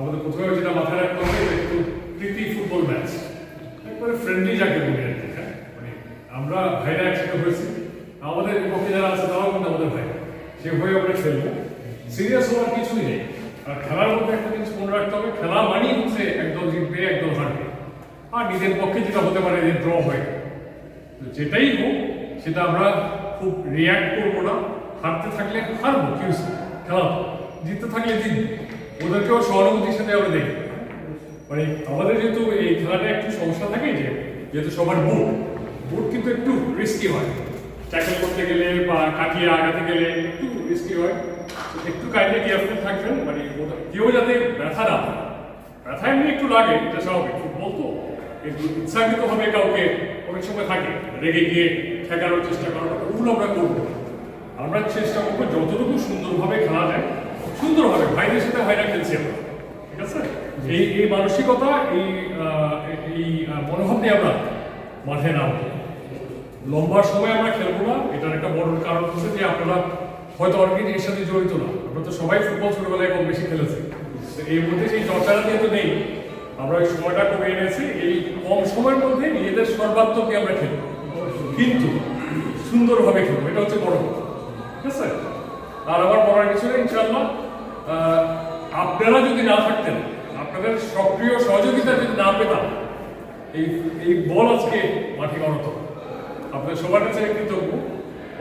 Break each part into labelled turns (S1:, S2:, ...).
S1: আমাদের প্রথমে যেটা মাথায় রাখতে হবে একটু প্রীতি ফুটবল ম্যাচ। একবারে ফ্রেন্ডলি যাকে বলি আর কি হ্যাঁ? মানে আমরা ভাইরা একসাথে হয়েছি। আমাদের বিপক্ষে যারা আছে, তারাও কিন্তু আমাদের ভাই। সে হয়ে আমরা খেলব। সিরিয়াস হওয়ার কিছুই নেই। আর খেলার মধ্যে একটা জিনিস মনে রাখতে হবে, খেলা মানেই হচ্ছে একদল জিতবে একদল হারবে। আর নিজের পক্ষে যেটা হতে পারে, যে ড্র হয়। তো যেটাই হোক, সেটা আমরা খুব রিয়াক্ট করব না। হারতে থাকলে হারবো, কি হয়েছে? খেলা জিততে থাকলে জিতবো। ওদেরকেও সহানুভূতির সাথে আমরা দেখি। মানে আমাদের যেহেতু এই খেলাটা একটু সমস্যা থাকে যে, যেহেতু সবার বুট বুট কিন্তু একটু রিস্কি হয়। ট্যাকেল করতে গেলে বা কাটিয়ে আগাতে গেলে একটু রিস্কি হয়। একটু কাইন্ডলি কেয়ারফুল থাকবেন মানে কেউ যাতে ব্যথা না পায়। ব্যথা এমনি একটু লাগে, এটা স্বাভাবিক। ফুটবল তো কিন্তু ইচ্ছাকৃত ভাবে কাউকে অনেক সময় থাকে, রেগে গিয়ে ঠেকানোর চেষ্টা করাটা ওগুলো আমরা করব। আমরা চেষ্টা করব যতটুকু সুন্দরভাবে খেলা যায় সুন্দরভাবে ভাইদের সাথে ভাইরা খেলছি আমরা, ঠিক আছে? এই এই মানসিকতা, এই এই মনোভাব নিয়ে আমরা মাঠে নামবো। লম্বা সময় আমরা খেলব না, এটার একটা বড় কারণ হচ্ছে যে আপনারা হয়তো অনেকেই এর সাথে জড়িত না। আমরা তো সবাই ফুটবল ছোটবেলায় কম বেশি খেলেছি। এর মধ্যে সেই চর্চাটা যেহেতু নেই, আমরা ওই সময়টা কমে এনেছি, এই কম সময়ের মধ্যে নিজেদের সর্বাত্মকে আমরা খেলব। কিন্তু সুন্দরভাবে খেলব, এটা হচ্ছে বড় ঠিক আছে? আর আমার বলার কিছু নেই ইনশাল্লাহ আপনারা যদি না থাকতেন, আপনাদের সক্রিয় সহযোগিতা যদি না পেতাম, এই এই বল আজকে মাঠে গণত আপনাদের সবার কাছে কৃতজ্ঞ।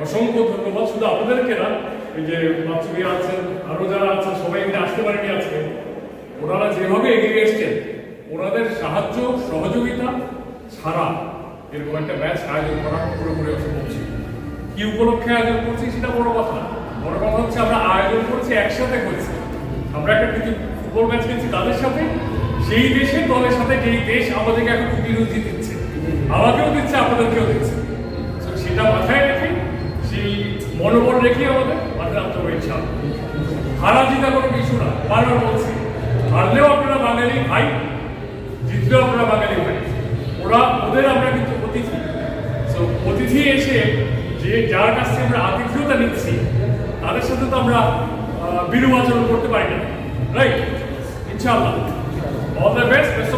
S1: অসংখ্য ধন্যবাদ। শুধু আপনাদেরকে না, এই যে মাছুমি আছেন, আরও যারা আছেন, সবাই এখানে আসতে পারেনি আজকে। ওনারা যেভাবে এগিয়ে এসছেন, ওনাদের সাহায্য, সহযোগিতা ছাড়া এরকম একটা ম্যাচ আয়োজন করা পুরোপুরি অসম্ভব ছিল। কি উপলক্ষে আয়োজন করছি সেটা বড় কথা বড় কথা হচ্ছে আমরা আয়োজন করছি, একসাথে করছি। আমরা একটা কিন্তু ফুটবল ম্যাচ খেলছি তাদের সাথে। সেই দেশের দলের সাথে যেই দেশ আমাদেরকে এখন বিরোধী দিচ্ছে, আমাকেও দিচ্ছে, আপনাদেরকেও দিচ্ছে। সেটা মাথায় রেখে, সেই মনোবল রেখে আমাদের নামতে হবে, ইনশাআল্লাহ। হারা জিতা কোনো কিছু না, বারবার বলছি। হারলেও আপনারা বাঙালি ভাই, জিতলেও আপনারা বাঙালি ভাই। ওরা, ওদের আমরা কিন্তু অতিথি। তো অতিথি এসে যে যার কাছ থেকে আমরা আতিথ্যতা নিচ্ছি, তাদের সাথে তো আমরা বিরূপ আচরণ করতে পারি না রাইট ইনশাআল্লাহ all the best best of luck